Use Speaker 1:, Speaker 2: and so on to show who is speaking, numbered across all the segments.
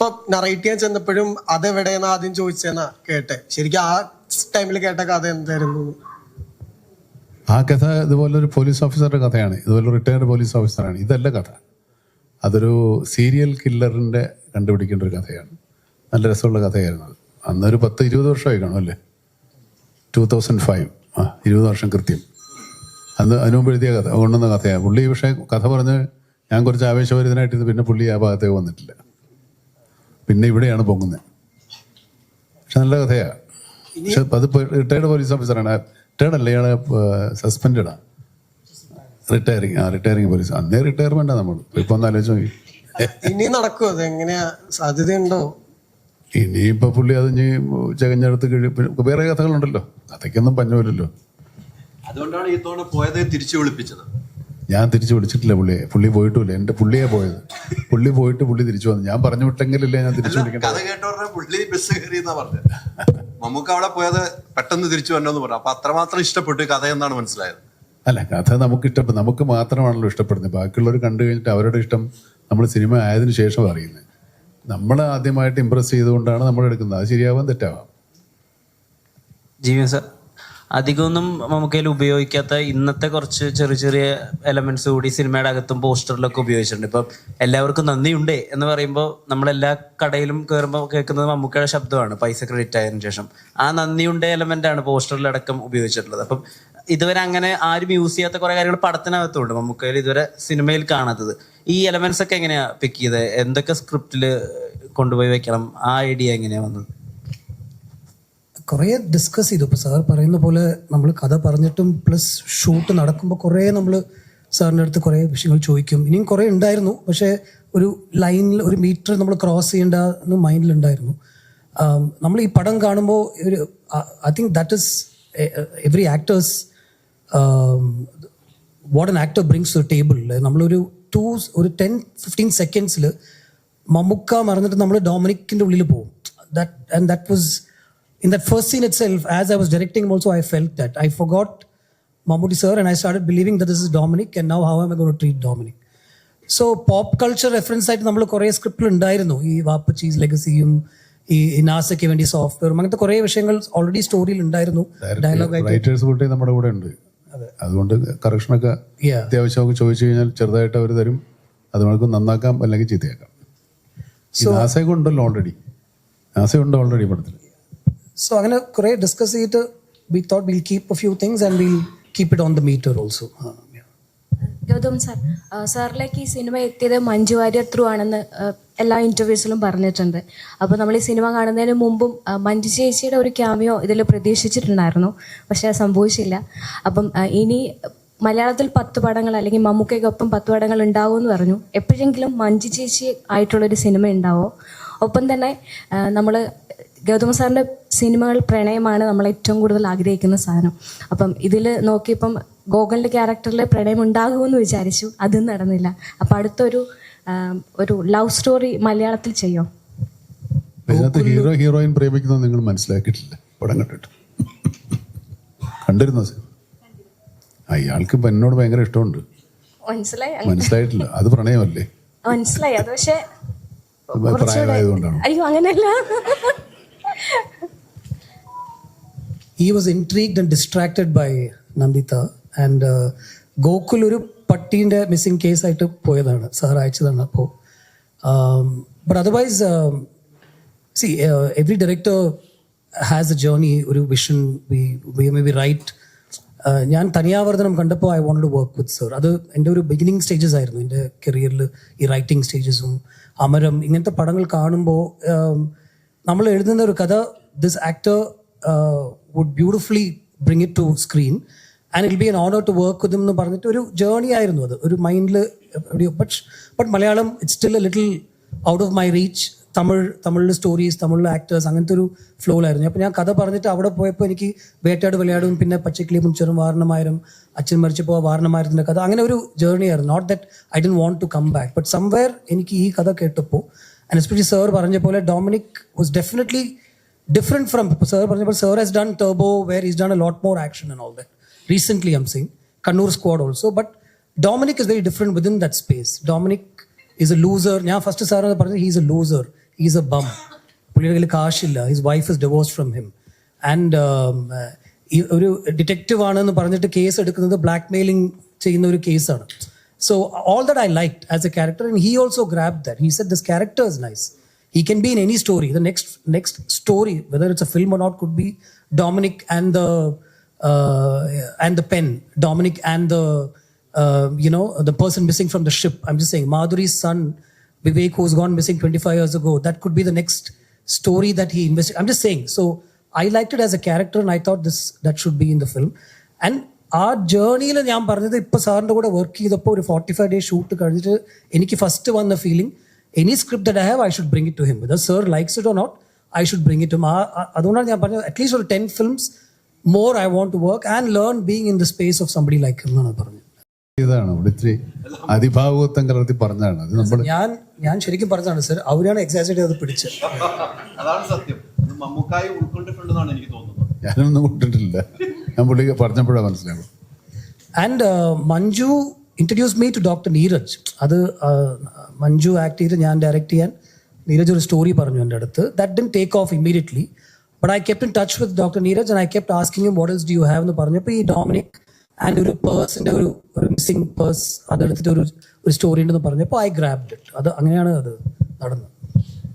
Speaker 1: ഇപ്പൊ നറേറ്റ് ചെയ്യാൻ ചെന്നപ്പോഴും അതെവിടെയെന്ന് ആദ്യം ചോദിച്ചെന്നാ കേട്ടെ. ശരിക്കും ആ ടൈമിൽ കേട്ട കഥ എന്തായിരുന്നു?
Speaker 2: ആ കഥ ഇതുപോലെ ഒരു പോലീസ് ഓഫീസറുടെ കഥയാണ്. ഇതുപോലെ റിട്ടയർഡ് പോലീസ് ഓഫീസറാണ് ഇതല്ല കഥ. അതൊരു സീരിയൽ കില്ലറിന്റെ കണ്ടുപിടിക്കേണ്ട ഒരു കഥയാണ്. നല്ല രസമുള്ള കഥയായിരുന്നു അത്. അന്നൊരു പത്ത് ഇരുപത് വർഷമായി കാണും അല്ലേ? ടു തൗസൻഡ് ഫൈവ് ആ ഇരുപത് വർഷം കൃത്യം. അന്ന് അതിനു മുമ്പ് എഴുതിയ കഥ കൊണ്ടുവന്ന കഥയാണ്. പുള്ളി പക്ഷേ കഥ പറഞ്ഞ് ഞാൻ കുറച്ച് ആവേശഭരിതനായിട്ടിരുന്ന് പിന്നെ പുള്ളി ആ ഭാഗത്തേക്ക് വന്നിട്ടില്ല. പിന്നെ ഇവിടെയാണ് പൊങ്ങുന്നത്. പക്ഷെ നല്ല കഥയാ. പക്ഷെ അത് റിട്ടയർഡ് പോലീസ് ഓഫീസറാണ് റിട്ടയർഡ് അല്ല ഇയാളെ? സസ്പെൻഡാ റിട്ടയറിങ് ആ. റിട്ടയറിങ് പോലീസ് അന്നേ റിട്ടയർമെന്റ് നമ്മൾ ഇപ്പൊ ഒന്ന് ആലോചിച്ച് നോക്കി.
Speaker 1: ഇനി നടക്കുമോ അത് എങ്ങനെയാ സാധ്യതയുണ്ടോ?
Speaker 2: ഇനിയിപ്പോ പുള്ളി അത് ഇനി ചകഞ്ഞെടുത്ത് കഴിയും പിന്നെ വേറെ കഥകളുണ്ടല്ലോ. കഥയ്ക്കൊന്നും പഞ്ഞൂലല്ലോ
Speaker 3: അതുകൊണ്ടാണ് ഈ തവണ പോയത് തിരിച്ചു വിളിപ്പിച്ചത്.
Speaker 2: ഞാൻ തിരിച്ചു വിളിച്ചിട്ടില്ല പുള്ളിയെ. പുള്ളി പോയിട്ടുമില്ല. എന്റെ പുള്ളിയെ പോയത്. പുള്ളി പോയിട്ട് പുള്ളി തിരിച്ചു വന്നു. ഞാൻ പറഞ്ഞു വിട്ടെങ്കിലല്ലേ ഞാൻ തിരിച്ചു വിളിക്കേണ്ടത്.
Speaker 3: കഥ പുള്ളി ബസ് കയറി എന്നാ പറഞ്ഞത്. നമുക്ക് അവിടെ പോയത് പെട്ടെന്ന് തിരിച്ചു വരണമെന്ന് പറഞ്ഞു. അപ്പൊ അത്രമാത്രം ഇഷ്ടപ്പെട്ടു ഈ കഥ എന്നാണ് മനസ്സിലായത്.
Speaker 2: അല്ല കഥ നമുക്ക് ഇഷ്ടപ്പെടും നമുക്ക് മാത്രമാണല്ലോ ഇഷ്ടപ്പെടുന്നത്. ബാക്കിയുള്ളവർ കണ്ടു കഴിഞ്ഞിട്ട് അവരുടെ ഇഷ്ടം നമ്മൾ സിനിമ ആയതിനു ശേഷം അറിയുന്നത്. നമ്മൾ ആദ്യമായിട്ട് ഇമ്പ്രസ് ചെയ്തുകൊണ്ടാണ് നമ്മൾ എടുക്കുന്നത്. അത് ശരിയാവാൻ തെറ്റാവാം?
Speaker 4: ജീവൻ സർ. അധികമൊന്നും നമുക്കതിൽ ഉപയോഗിക്കാത്ത ഇന്നത്തെ കുറച്ച് ചെറിയ ചെറിയ എലമെന്റ്സ് കൂടി സിനിമയുടെ അകത്തും പോസ്റ്ററിലൊക്കെ ഉപയോഗിച്ചിട്ടുണ്ട്. ഇപ്പം എല്ലാവർക്കും നന്ദിയുണ്ട് എന്ന് പറയുമ്പോൾ നമ്മളെല്ലാ കടയിലും കയറുമ്പോൾ കേൾക്കുന്നത് മമ്മൂക്കയുടെ ശബ്ദമാണ് പൈസ ക്രെഡിറ്റ് ആയതിനു ശേഷം. ആ നന്ദിയുണ്ട് എലമെന്റ് ആണ് പോസ്റ്ററിലടക്കം ഉപയോഗിച്ചിട്ടുള്ളത്. അപ്പം ഇതുവരെ അങ്ങനെ ആരും യൂസ് ചെയ്യാത്ത കുറെ കാര്യങ്ങൾ പടത്തിനകത്തുണ്ട്. മമ്മൂക്കയിൽ ഇതുവരെ സിനിമയിൽ കാണാത്തത്. ഈ എലമെന്റ്സ് ഒക്കെ എങ്ങനെയാ പിക്ക് ചെയ്തത് എന്തൊക്കെ സ്ക്രിപ്റ്റിൽ കൊണ്ടുപോയി വെക്കണം? ആ ഐഡിയ എങ്ങനെയാ വന്നത്?
Speaker 5: കുറേ ഡിസ്കസ് ചെയ്തു. ഇപ്പോൾ സാർ പറയുന്ന പോലെ നമ്മൾ കഥ പറഞ്ഞിട്ടും പ്ലസ് ഷൂട്ട് നടക്കുമ്പോൾ കുറേ നമ്മൾ സാറിന്റെ അടുത്ത് കുറേ വിഷയങ്ങൾ ചോദിക്കും. ഇനിയും കുറേ ഉണ്ടായിരുന്നു. പക്ഷേ ഒരു ലൈനിൽ ഒരു മീറ്റർ നമ്മൾ ക്രോസ് ചെയ്യേണ്ട എന്ന് മൈൻഡിലുണ്ടായിരുന്നു നമ്മൾ ഈ പടം കാണുമ്പോൾ ഒരു I think that is every actors what an actor brings to table നമ്മളൊരു ടു ഒരു ടെൻ ഫിഫ്റ്റീൻ സെക്കൻഡ്സിൽ മമ്മുക്ക മറന്നിട്ട് നമ്മൾ ഡൊമിനിക്കിന്റെ ഉള്ളിൽ പോകും. That and that was in that first scene itself, as I was directing him also, I felt that. I forgot Mammootty sir and I started believing that this is Dominic and now how am I going to treat Dominic? So pop culture reference ആയിട്ട് നമ്മൾ കുറേ സ്ക്രിപ്റ്റിൽ ഉണ്ടായിരുന്നു. ഈ വാപ്പച്ചീസ് ലെഗസിയും ഈ നാസയ്ക്ക് വേണ്ടി സോഫ്റ്റ്വെയറും അങ്ങനത്തെ കുറേ വിഷയങ്ങൾ ഓൾറെഡി സ്റ്റോറിയിൽ ഉണ്ടായിരുന്നു. ഡയലോഗ്
Speaker 2: റൈറ്റേഴ്സ് കൂട്ടി നമ്മുടെ കൂടെ ഉണ്ട്. അതുകൊണ്ട് കറക്ഷനൊക്കെ അത്യാവശ്യമൊക്കെ ചോദിച്ചു കഴിഞ്ഞാൽ ചെറുതായിട്ട് അവർ തരും. അത് നമുക്ക് നന്നാക്കാം അല്ലെങ്കിൽ ചീത്തയാക്കാം. നാസയൊക്കെ ഉണ്ടല്ലോ ഓൾറെഡി നാസയുണ്ട് ഓൾറെഡി പടത്തിൽ
Speaker 5: സോ അങ്ങനെ കുറേ ഡിസ്കസ് ചെയ്തിട്ട് we thought will keep a few things and will keep it on the meter
Speaker 6: also Gautham sir സാറിലേക്ക് ഈ സിനിമ എത്തിയത് മഞ്ജു വാര്യർ ത്രൂ ആണെന്ന് എല്ലാ ഇന്റർവ്യൂസിലും പറഞ്ഞിട്ടുണ്ട്. അപ്പോൾ നമ്മൾ ഈ സിനിമ കാണുന്നതിന് മുമ്പും മഞ്ജു ചേച്ചിയുടെ ഒരു ക്യാമിയോ ഇതിൽ പ്രതീക്ഷിച്ചിട്ടുണ്ടായിരുന്നു. പക്ഷെ അത് സംഭവിച്ചില്ല. അപ്പം ഇനി മലയാളത്തിൽ പത്ത് പടങ്ങൾ അല്ലെങ്കിൽ മമ്മൂക്കയ്ക്കൊപ്പം പത്ത് പടങ്ങൾ ഉണ്ടാവും എന്ന് പറഞ്ഞു. എപ്പോഴെങ്കിലും മഞ്ജു ചേച്ചി ആയിട്ടുള്ളൊരു സിനിമ ഉണ്ടാവോ? ഒപ്പം തന്നെ നമ്മൾ ഗൗതമ സാറിന്റെ സിനിമകൾ പ്രണയമാണ് നമ്മൾ ഏറ്റവും കൂടുതൽ ആഗ്രഹിക്കുന്ന സാധനം. അപ്പം ഇതിൽ നോക്കിയപ്പം ഗോകുലിന്റെ ക്യാരക്ടറിൽ പ്രണയം ഉണ്ടാകുമെന്ന് വിചാരിച്ചു അതും നടന്നില്ല. അപ്പം അടുത്തൊരു ഒരു ലവ് സ്റ്റോറി മലയാളത്തിൽ ചെയ്യോ?
Speaker 2: ഹീറോ ഹീറോയിൻ പ്രേമിക്കുന്നത് നിങ്ങൾ മനസ്സിലാക്കിയിട്ടില്ല പടം കണ്ടിട്ട്. കണ്ടിരുന്നോ അയാൾക്ക് എന്നോട് ഭയങ്കര ഇഷ്ടമുണ്ട്.
Speaker 6: മനസ്സിലായി?
Speaker 2: മനസ്സിലായിട്ടില്ല അത് പ്രണയമല്ലേ?
Speaker 6: മനസ്സിലായി അത് പക്ഷേ
Speaker 2: പ്രായമായതുകൊണ്ടാണ്?
Speaker 6: അയ്യോ അങ്ങനെയല്ല.
Speaker 5: He was intrigued and distracted by Nanditha and Gokul ഒരു പട്ടീന്റെ മിസ്സിങ് കേസ് ആയിട്ട് പോയതാണ്. സാർ അയച്ചതാണ് അപ്പോൾ but otherwise see every director has a journey ഒരു വിഷൻ മേ ബി റൈറ്റ് ഞാൻ തനിയാവർദ്ധനം കണ്ടപ്പോൾ I want to work with sir അത് എന്റെ ഒരു ബിഗിനിങ് സ്റ്റേജസ് ആയിരുന്നു. എന്റെ കരിയറിൽ ഈ റൈറ്റിംഗ് സ്റ്റേജസും അമരം ഇങ്ങനത്തെ പടങ്ങൾ കാണുമ്പോൾ നമ്മൾ എഴുതുന്ന ഒരു കഥ this actor would beautifully bring it to screen and it be an honour to work with എന്ന് പറഞ്ഞിട്ട് ഒരു ജേണി ആയിരുന്നു അത്. ഒരു മൈൻഡിൽ എവിടെയോ but but Malayalam it still a little out of my reach Tamil തമിഴിലെ സ്റ്റോറീസ് തമിഴിലെ ആക്ടേഴ്സ് അങ്ങനത്തെ ഒരു ഫ്ലോയിലായിരുന്നു അപ്പോൾ ഞാൻ കഥ പറഞ്ഞിട്ട് അവിടെ പോയപ്പോൾ എനിക്ക് വേട്ടയാട് വിളയാടും പിന്നെ പച്ചക്കിളി മുഞ്ചറും വാരണമായിരം അച്ഛൻ മരിച്ചപ്പോൾ വാരണമായിരത്തിന്റെ കഥ. അങ്ങനെ ഒരു ജേർണി ആയിരുന്നു. Not that I done want to come back but somewhere എനിക്ക് ഈ കഥ കേട്ടപ്പോൾ ആൻഡ് എസ്പെഷ്യലി സർ പറഞ്ഞ പോലെ Dominic was definitely different from sir for example sir has done turbo where he's done a lot more action and all that recently i'm saying kannur squad also but dominic is very different within that space dominic is a loser ഞാൻ first sir പറഞ്ഞത് is a loser is a bum പുള്ളിയുടെ കയ്യിൽ കാശില്ല his wife is divorce from him and ഒരു detective ആണെന്ന് പറഞ്ഞിട്ട് case എടുക്കുന്നത് blackmailing ചെയ്യുന്ന ഒരു കേസാണ് so all that I like as a character and he also grab that he said this character is nice he can be in any story the next next story whether it's a film or not could be dominic and the uh, and the pen dominic and the uh, you know the person missing from the ship i'm just saying madhuri's son vivek who's gone missing 25 years ago that could be the next story that he invested i'm just saying so i liked it as a character and i thought this that should be in the film and ആ ജേർണിയിൽ ഞാൻ പറഞ്ഞത് ഇപ്പൊ സാറിന്റെ കൂടെ work ചെയ്തപ്പോൾ ഒരു forty five day shoot കഴിഞ്ഞിട്ട് എനിക്ക് ഫസ്റ്റ് വന്ന feeling any script that I have I should bring it to him with sir likes it or not I should bring it to ആ അതുകൊണ്ടാണ് ഞാൻ പറഞ്ഞത് അറ്റ്ലീസ്റ്റ് ഒരു ten films more I want to work and learn being in the space of somebody like എന്നാണ് പറഞ്ഞത്.
Speaker 2: ഇതാണ് ഇവിടെ ഇത്തിരി അതിഭാവത്വം കലർത്തി പറഞ്ഞതാണ്. അത് നമ്മൾ
Speaker 5: ഞാൻ ഞാൻ ശരിക്കും പറഞ്ഞതാണ് സർ അവരാണ് എക്സാജറേറ്റ് ചെയ്ത് പിടിച്ചത്.
Speaker 3: അതാണ് സത്യം. ഇത് മമ്മൂക്കായി ഉൾക്കൊണ്ടിട്ടുണ്ടെന്നാണ് എനിക്ക് തോന്നുന്നത്.
Speaker 2: ഞാനൊന്നും കൊണ്ടിട്ടില്ല ഞാൻ പുള്ളി പറഞ്ഞപ്പോഴാണ് മനസ്സിലാവും
Speaker 5: and Manju introduce me to doctor Neeraj അത് മഞ്ജു ആക്ട് ചെയ്ത് ഞാൻ ഡയറക്റ്റ് ചെയ്യാൻ നീരജ് ഒരു സ്റ്റോറി പറഞ്ഞു എന്റെ അടുത്ത്. That didn't take off immediately but I kept in touch with doctor Neeraj and I kept asking what is do you have എന്ന് പറഞ്ഞപ്പോൾ ഈ ഡോമിനിക് ആൻഡ് ഒരു പേഴ്സിന്റെ ഒരു ഒരു മിസ്സിംഗ് പേഴ്സ് അതെടുത്തിട്ട് ഒരു ഒരു സ്റ്റോറി ഉണ്ടെന്ന് പറഞ്ഞപ്പോൾ ഐ ഗ്രാബ്ഡ് ഇറ്റ് അത് അങ്ങനെയാണ് അത് നടന്നത്.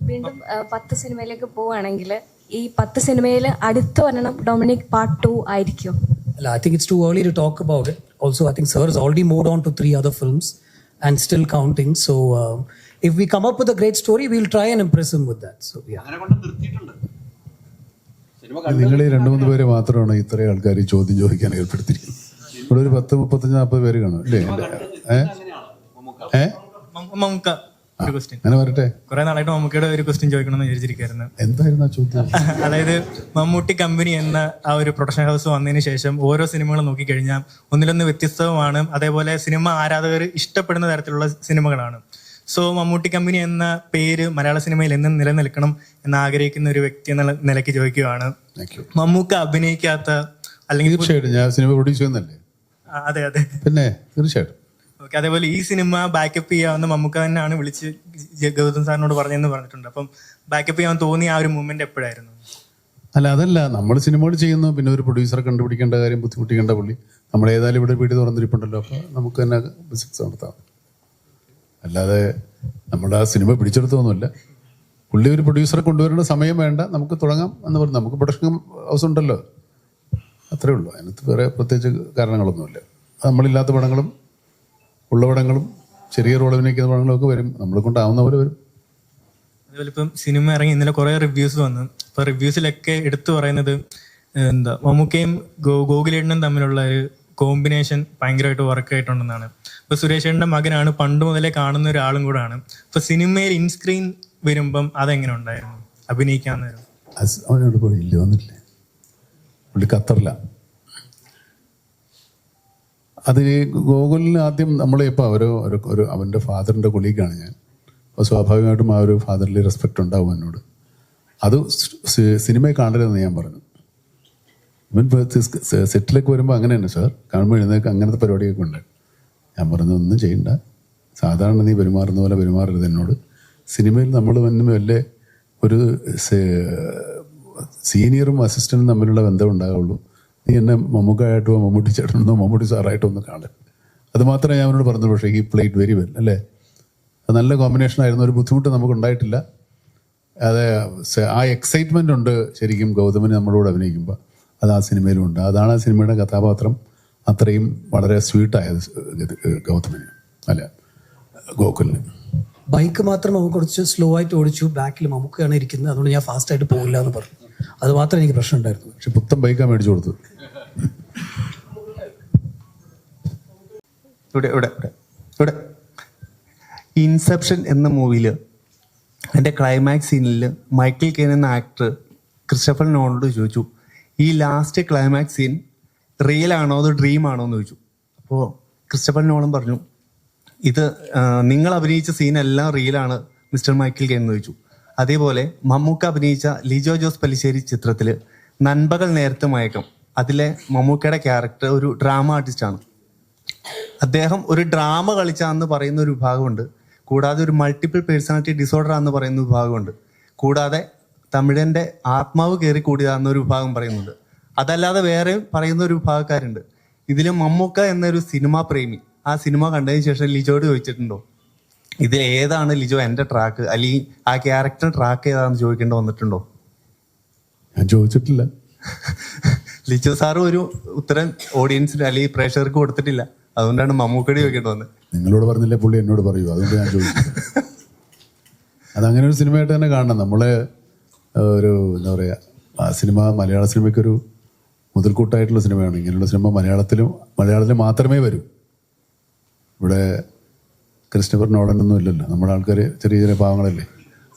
Speaker 6: വീണ്ടും പത്ത് സിനിമയിലേക്ക് പോവുകയാണെങ്കിൽ ഈ പത്ത് സിനിമയിൽ അടുത്ത വരണം ഡൊമിനിക് പാർട്ട് ടു ആയിരിക്കും.
Speaker 5: അല്ല I think it's too early to talk about it also I think sir is already moved on two three other films and still counting so if we come up with a great story will try and impress him with that so yeah
Speaker 3: അങ്ങനെ കൊണ്ട് നിർത്തിയിട്ടുണ്ട്. Cinema
Speaker 2: നിങ്ങൾ ഈ രണ്ട് മൂന്ന് പേര് മാത്രമാണ് ഇത്രയും ആൾക്കാർ ഈ ചോദ്യം ചോദിക്കാൻ ഏർപ്പെടുത്തിയിരിക്കുന്നത്. ഇവിടെ ഒരു പത്ത് മുപ്പത്തഞ്ച് നാൽപ്പത് പേര് കാണും അല്ലേ? ഏ? ഏ?
Speaker 7: മമ്മൂക്ക. ഒരു ക്വസ്റ്റ്യൻ
Speaker 2: അങ്ങനെ വരട്ടെ
Speaker 7: കുറെ നാളായിട്ട് മമ്മൂക്കയുടെ ഒരു ക്വസ്റ്റ്യൻ ചോദിക്കണമെന്ന് വിചാരിച്ചിരിക്കായിരുന്നു
Speaker 2: എന്തായിരുന്നു ആ ചോദ്യം?
Speaker 7: അതായത് മമ്മൂട്ടി കമ്പനി എന്ന ആ ഒരു പ്രൊഡക്ഷൻ ഹൗസ് വന്നതിന് ശേഷം ഓരോ സിനിമകളും നോക്കിക്കഴിഞ്ഞാൽ ഒന്നിലൊന്ന് വ്യത്യസ്തവുമാണ്. അതേപോലെ സിനിമ ആരാധകർ ഇഷ്ടപ്പെടുന്ന തരത്തിലുള്ള സിനിമകളാണ്. സോ മമ്മൂട്ടി കമ്പനി എന്ന പേര് മലയാള സിനിമയിൽ എന്നും നിലനിൽക്കണം എന്ന് ആഗ്രഹിക്കുന്ന ഒരു വ്യക്തി എന്ന നിലയ്ക്ക് ചോദിക്കുകയാണ്. മമ്മൂക്ക അഭിനയിക്കാത്ത അല്ലെങ്കിൽ
Speaker 2: തീർച്ചയായിട്ടും. ഞാൻ സിനിമ പ്രൊഡ്യൂസ് ചെയ്യുന്നല്ലേ
Speaker 7: അതെ അതെ.
Speaker 2: പിന്നെ തീർച്ചയായിട്ടും.
Speaker 7: ഓക്കെ അതേപോലെ ഈ സിനിമ ബാക്കപ്പ് ചെയ്യാവുന്ന മമ്മൂക്ക തന്നെയാണ് വിളിച്ച് ഗൗതം സാറിനോട് പറഞ്ഞെന്ന് പറഞ്ഞിട്ടുണ്ട്. അപ്പം ബാക്കപ്പ് ചെയ്യാൻ തോന്നിയ ആ ഒരു മൂവ്മെന്റ് എപ്പോഴായിരുന്നു?
Speaker 2: അല്ല അതല്ല. നമ്മൾ സിനിമകൾ ചെയ്യുന്നു. പിന്നെ ഒരു പ്രൊഡ്യൂസറെ കണ്ടുപിടിക്കേണ്ട കാര്യം ബുദ്ധിമുട്ടിക്കേണ്ട പുള്ളി. നമ്മൾ ഏതായാലും ഇവിടെ വീട് തുറന്നിരിപ്പുണ്ടല്ലോ. അപ്പോൾ നമുക്ക് തന്നെ ബിസിനസ് നടത്താം. അല്ലാതെ നമ്മുടെ ആ സിനിമ പിടിച്ചെടുത്തൊന്നുമില്ല. പുള്ളി ഒരു പ്രൊഡ്യൂസറെ കൊണ്ടുവരേണ്ട സമയം വേണ്ട. നമുക്ക് തുടങ്ങാം എന്ന് പറഞ്ഞു. നമുക്ക് പ്രൊഡക്ഷൻ ഹൗസ് ഉണ്ടല്ലോ. അത്രേ ഉള്ളൂ. അതിനകത്ത് വേറെ പ്രത്യേകിച്ച് കാരണങ്ങളൊന്നുമില്ല. നമ്മളില്ലാത്ത പടങ്ങളും ഉള്ള പടങ്ങളും ചെറിയ റോൾ അഭിനയിക്കുന്ന പടങ്ങളും ഒക്കെ വരും. നമ്മളെ കൊണ്ടാവുന്ന പോലെ വരും.
Speaker 7: അതുപോലെ ഇപ്പം സിനിമ ഇറങ്ങി ഇന്നലെ കുറെ റിവ്യൂസ് വന്നു. അപ്പൊ റിവ്യൂസിലൊക്കെ എടുത്തു പറയുന്നത് എന്താ മമ്മൂക്കയും ഗോകുലേട്ടനും തമ്മിലുള്ള ഒരു കോമ്പിനേഷൻ ഭയങ്കരമായിട്ട് വർക്ക് ആയിട്ടുണ്ടെന്നാണ്. ഇപ്പൊ സുരേഷേട്ടന്റെ മകനാണ് പണ്ട് മുതലേ കാണുന്ന ഒരാളും കൂടാണ്. ഇപ്പൊ സിനിമയിൽ ഇൻസ്ക്രീൻ വരുമ്പം അതെങ്ങനെ ഉണ്ടായിരുന്നു? അഭിനയിക്കാൻ നേരം.
Speaker 2: അവനോട് ഇല്ല വന്നിട്ടില്ലേ. പുള്ളി ഖത്തറില. അത് ഗോകുലിന് ആദ്യം നമ്മളിപ്പോൾ ഒരു ഒരു ഒരു അവന്റെ ഫാദറിന്റെ കുളിക്കാണ് ഞാൻ. അപ്പോൾ സ്വാഭാവികമായിട്ടും ആ ഒരു ഫാദറിൽ റെസ്പെക്റ്റ് ഉണ്ടാവും എന്നോട്. അത് സിനിമയെ കാണരുതെന്ന് ഞാൻ പറഞ്ഞു. ഇവൻ സെറ്റിലേക്ക് വരുമ്പോൾ അങ്ങനെ തന്നെ സാർ കാണുമ്പോൾ എഴുന്നേക്ക് അങ്ങനത്തെ പരിപാടിയൊക്കെ ഉണ്ട്. ഞാൻ പറഞ്ഞു ഒന്നും ചെയ്യണ്ട. സാധാരണ നീ പെരുമാറുന്ന പോലെ പെരുമാറരുത് എന്നോട്. സിനിമയിൽ നമ്മൾ വന്നും വല്ല ഒരു സീനിയറും അസിസ്റ്റന്റും തമ്മിലുള്ള ബന്ധം ഉണ്ടാകുള്ളൂ നീ എന്നെ മമ്മൂക്കായിട്ടോ മമ്മൂട്ടി ചേട്ടനെന്നോ മമ്മൂട്ടി സാറായിട്ടോ ഒന്ന് കാണും അത് മാത്രമേ ഞാൻ അവനോട് പറഞ്ഞു പക്ഷേ ഈ പ്ലേറ്റ് വെരി വെൽ അല്ലേ? അത് നല്ല കോമ്പിനേഷൻ ആയിരുന്നു ഒരു ബുദ്ധിമുട്ട് നമുക്ക് ഉണ്ടായിട്ടില്ല. അതെ ആ എക്സൈറ്റ്മെന്റ് ഉണ്ട് ശരിക്കും ഗൗതമന് നമ്മളോട് അഭിനയിക്കുമ്പോൾ അത് ആ സിനിമയിലും ഉണ്ട്. അതാണ് ആ സിനിമയുടെ കഥാപാത്രം. അത്രയും വളരെ സ്വീറ്റായത് ഗൗതമന് അല്ല ഗോകുലിന്.
Speaker 5: ബൈക്ക് മാത്രം നമുക്ക് കുറച്ച് സ്ലോ ആയിട്ട് ഓടിച്ചു. ബാക്കിൽ നമുക്കാണ് ഇരിക്കുന്നത്. അതുകൊണ്ട് ഞാൻ ഫാസ്റ്റായിട്ട് പോകില്ല എന്ന് പറഞ്ഞു. അത് മാത്രമേ എനിക്ക് പ്രശ്നം ഉണ്ടായിരുന്നു
Speaker 2: പക്ഷെ പുത്തൻ ബൈക്കാണ് മേടിച്ചു കൊടുത്തു.
Speaker 8: ഇവിടെ ഇവിടെ ഇവിടെ ഇവിടെ. ഇൻസെപ്ഷൻ എന്ന മൂവിയിൽ എന്റെ ക്ലൈമാക്സ് സീനിൽ മൈക്കിൾ കെയ്ൻ എന്ന ആക്ടർ ക്രിസ്റ്റഫർ നോണോട് ചോദിച്ചു ഈ ലാസ്റ്റ് ക്ലൈമാക്സ് സീൻ റിയൽ ആണോ അതോ ഡ്രീം ആണോ? എന്ന് ചോദിച്ചു. അപ്പോൾ ക്രിസ്റ്റഫർ നോളം പറഞ്ഞു ഇത് നിങ്ങൾ അഭിനയിച്ച സീൻ സീനെല്ലാം റിയലാണ് മിസ്റ്റർ മൈക്കിൾ കെയ്ൻ എന്ന് ചോദിച്ചു. അതേപോലെ മമ്മൂക്ക അഭിനയിച്ച ലിജോ ജോസ് പല്ലിശ്ശേരി ചിത്രത്തിൽ നൻപകൽ നേരത്തെ മയക്കം. അതിലെ മമ്മൂക്കയുടെ ക്യാരക്ടർ ഒരു ഡ്രാമ ആർട്ടിസ്റ്റ് ആണ്. അദ്ദേഹം ഒരു ഡ്രാമ കളിച്ചാന്ന് പറയുന്ന ഒരു വിഭാഗമുണ്ട്. കൂടാതെ ഒരു മൾട്ടിപ്പിൾ പേഴ്സണാലിറ്റി ഡിസോർഡർ ആണെന്ന് പറയുന്ന വിഭാഗമുണ്ട്. കൂടാതെ തമിഴന്റെ ആത്മാവ് കയറി കൂടിയതാണെന്നൊരു വിഭാഗം പറയുന്നുണ്ട്. അതല്ലാതെ വേറെ പറയുന്ന ഒരു വിഭാഗക്കാരുണ്ട്. ഇതിൽ മമ്മൂക്ക എന്നൊരു സിനിമാ പ്രേമി. ആ സിനിമ കണ്ടതിന് ശേഷം ലിജോട് ചോദിച്ചിട്ടുണ്ടോ? ഇതിൽ ഏതാണ് ലിജോ എന്റെ ട്രാക്ക് അല്ലെങ്കിൽ ആ ക്യാരക്ടർ ട്രാക്ക് ഏതാണെന്ന് ചോദിക്കേണ്ടി വന്നിട്ടുണ്ടോ?
Speaker 2: ഞാൻ ചോദിച്ചിട്ടില്ല.
Speaker 8: ലിജോ സാറ് ഒരു ഉത്തരം ഓഡിയൻസിന് അല്ലെങ്കിൽ പ്രേക്ഷകർക്ക് കൊടുത്തിട്ടില്ല. അതുകൊണ്ടാണ് മമ്മൂക്കടി ചോദിക്കേണ്ടി വന്നത്.
Speaker 2: നിങ്ങളോട് പറഞ്ഞില്ലേ പുള്ളി എന്നോട് പറയൂ. അതുകൊണ്ട് ഞാൻ ചോദിച്ചു. അതങ്ങനെ ഒരു സിനിമയായിട്ട് തന്നെ കാണണം. നമ്മളെ ഒരു എന്താ പറയുക ആ സിനിമ മലയാള സിനിമയ്ക്കൊരു മുതൽക്കൂട്ടായിട്ടുള്ള സിനിമയാണ്. ഇങ്ങനെയുള്ള സിനിമ മലയാളത്തിലും മലയാളത്തിൽ മാത്രമേ വരൂ. ഇവിടെ ക്രിസ്റ്റഫർ നോളനൊന്നും ഇല്ലല്ലോ. നമ്മുടെ ആൾക്കാർ ചെറിയ ചെറിയ പാവങ്ങളല്ലേ?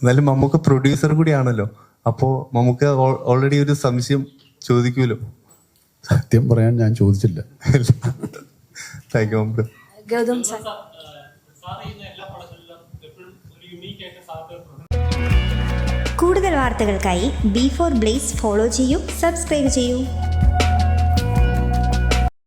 Speaker 8: എന്നാലും മമ്മൂക്ക പ്രൊഡ്യൂസർ കൂടിയാണല്ലോ. അപ്പോൾ മമ്മൂക്ക ഓൾറെഡി ഒരു സംശയം ചോദിക്കുമല്ലോ
Speaker 2: സത്യം പറയാൻ ഞാൻ ചോദിച്ചില്ല.
Speaker 8: Thank you
Speaker 6: Gautham sir.
Speaker 9: കൂടുതൽ വാർത്തകൾക്കായി ബി ഫോർ ബ്ലേസ് ഫോളോ ചെയ്യൂ സബ്സ്ക്രൈബ് ചെയ്യൂ.